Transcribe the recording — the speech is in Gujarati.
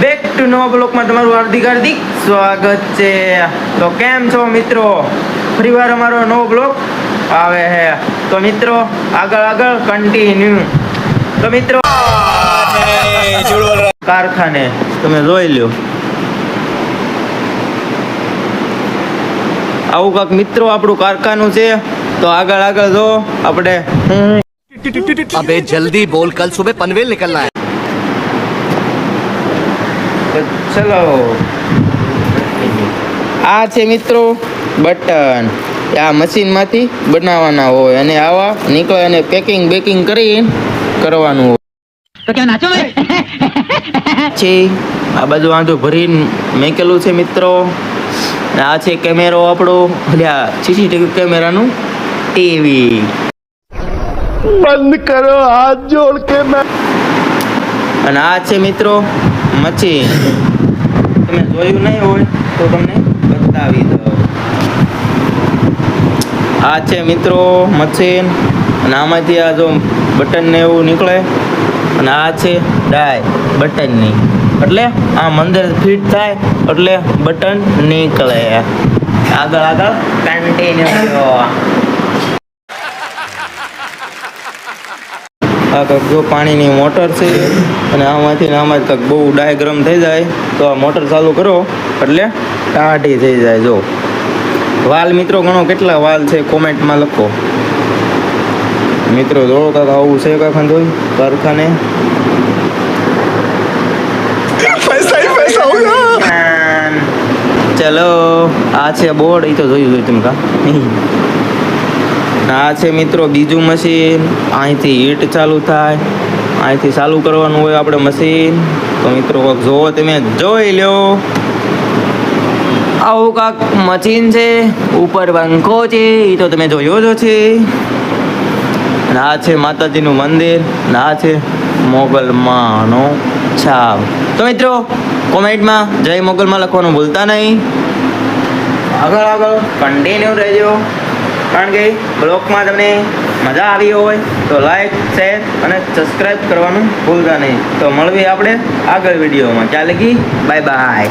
બેક ટુ નવા બ્લોકમાં તમારું હાર્દિક હાર્દિક સ્વાગત છે. તો કેમ છો મિત્રો? ફરી વાર અમારો નવો બ્લોક આવે છે તો મિત્રો, આગળ આગળ કન્ટિન્યુ તો મિત્રો, કારખાને તમે જોઈ લ્યો. આવું કાંક મિત્રો આપણું કારખાનું છે. તો આગળ આગળ જો, આપણે અબે જલ્દી બોલ, કલ સુબહ પનવેલ નીકળના હે. ચલો. આ છે મિત્રો બટન. આ મશીનમાંથી બનાવવાના હોય અને આવા નીકળે અને પેકિંગ બેકિંગ કરી કરવાનું હોય. છે. આ બધું વાંધો ભરીને મેકેલું છે મિત્રો. આ છે કેમેરો આપણો. સીસીટીવી કેમેરાનું ટીવી બંધ કરો હાથ જોડ કે અને આ છે મિત્રો મચી તમે જોયું નહીં હોય તો તમને બતાવી દઉં. આ છે મિત્રો મશીન અને આમાંથી આ જો બટન ને એવું નીકળે અને આ છે ડાય બટનની એટલે આ મંદર ફિટ થાય એટલે બટન નીકળે. આગળ આગળ કન્ટિન્યુ આ કંઈક જો પાણીની મોટર છે અને આમાંથી ને આમાં કંઈક બહુ ડાયાગ્રામ થઈ જાય તો આ મોટર ચાલુ કરો. એટલે ટાઢી થઈ જાય જો. વાલ મિત્રો ઘણો કેટલા વાલ છે કોમેન્ટમાં લખો. મિત્રો જોડો કાંક આવું છે કાંઈ જોઈ કારખાને ચલો આ છે બોર્ડ એ તો જોયું જોયું તમે કા. આ છે મિત્રો, બીજું મશીન અહીંથી હીટ ચાલુ થાય. અહીંથી ચાલુ કરવાનું હોય આપણે મશીન તો મિત્રો કોઈક જોવો તમે. જોઈ લ્યો આવું કાંક મશીન છે. ઉપર પંખો છે. એ તો તમે જોયો જ છે આ છે માતાજીનું મંદિર. આ છે મોગલમાંનો છાપ તો મિત્રો, કોમેન્ટમાં જય મોગલમાં લખવાનું ભૂલતા નહીં. આગળ આગળ કન્ટિન્યુ રહેજો. કારણ કે બ્લોગમાં તમને મજા આવી હોય તો લાઈક શેર અને સબસ્ક્રાઈબ કરવાનું ભૂલતા નહીં. તો મળવી આપણે આગળ વિડીયોમાં. ચાલે કી બાય બાય